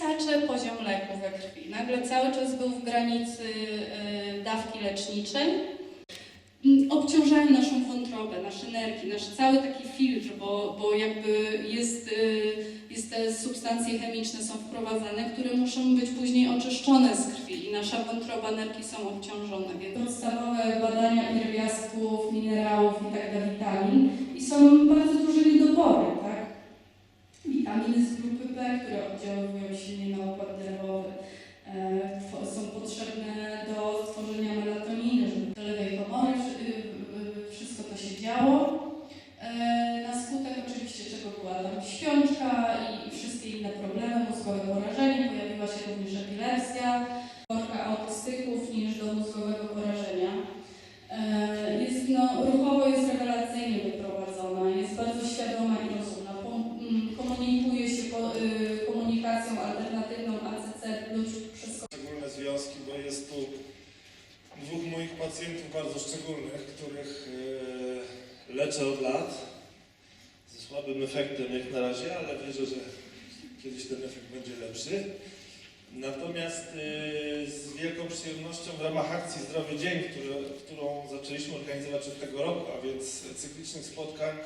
skacze poziom leku we krwi. Nagle cały czas był w granicy y, dawki leczniczej. Obciążają naszą wątrobę, nasze nerki, nasz cały taki filtr, bo, bo jakby jest, y, jest te substancje chemiczne są wprowadzane, które muszą być później oczyszczone z krwi i nasza wątroba, nerki są obciążone. Więc podstawowe badania pierwiastków, minerałów i tak dalej, witamin i są no, ruchowo jest rewelacyjnie wyprowadzona, jest bardzo świadoma i rozumna. Mm, Komunikuje się y, komunikacją alternatywną ACC przez szczególne związki, bo jest tu dwóch moich pacjentów bardzo szczególnych, których e, leczę od lat ze słabym efektem jak na razie, ale wierzę, że kiedyś ten efekt będzie lepszy. Natomiast e, z wielką przyjemnością w ramach akcji Zdrowy Dzień, którą zaczęliśmy organizować od tego roku, a więc cyklicznych spotkań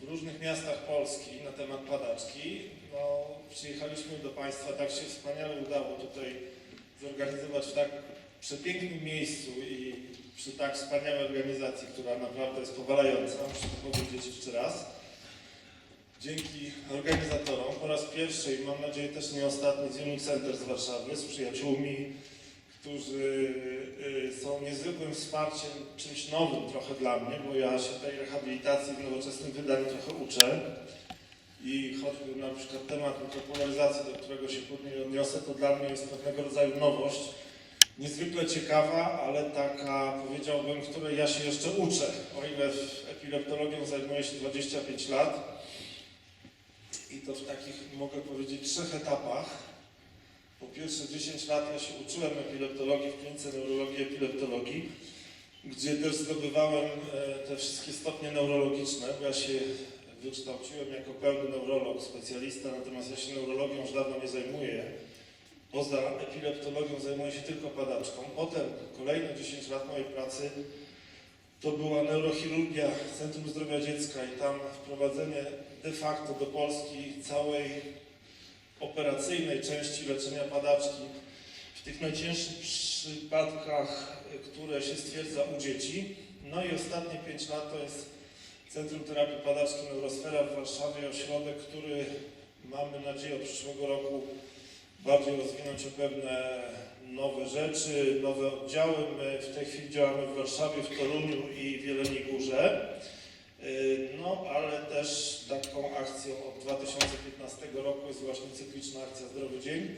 w różnych miastach Polski na temat padaczki, no, przyjechaliśmy do Państwa, tak się wspaniale udało tutaj zorganizować w tak przepięknym miejscu i przy tak wspaniałej organizacji, która naprawdę jest powalająca, muszę to powiedzieć jeszcze raz. Dzięki organizatorom po raz pierwszy i mam nadzieję też nie ostatni Unique Center z Warszawy, z przyjaciółmi, którzy y, są niezwykłym wsparciem, czymś nowym trochę dla mnie, bo ja się tej rehabilitacji w nowoczesnym wydaniu trochę uczę. I choćby na przykład temat mikropolaryzacji, do którego się później odniosę, to dla mnie jest pewnego rodzaju nowość. Niezwykle ciekawa, ale taka powiedziałbym, której ja się jeszcze uczę. O ile epileptologią zajmuję się 25 lat i to w takich, mogę powiedzieć, trzech etapach. Po pierwsze 10 lat ja się uczyłem epileptologii w klinice neurologii epileptologii, gdzie też zdobywałem e, te wszystkie stopnie neurologiczne, ja się wykształciłem jako pełny neurolog, specjalista, natomiast ja się neurologią już dawno nie zajmuję. Poza epileptologią zajmuję się tylko padaczką. Potem kolejne 10 lat mojej pracy to była neurochirurgia Centrum Zdrowia Dziecka i tam wprowadzenie de facto do Polski całej operacyjnej części leczenia padaczki w tych najcięższych przypadkach, które się stwierdza u dzieci. No i ostatnie 5 lat to jest Centrum Terapii Padaczki Neurosfera w Warszawie, ośrodek, który mamy nadzieję od przyszłego roku bardziej rozwinąć o pewne nowe rzeczy, nowe oddziały. My w tej chwili działamy w Warszawie, w Toruniu i w Jeleniej Górze. Yy, No, ale też taką akcją od 2015 roku jest właśnie cykliczna akcja Zdrowy Dzień,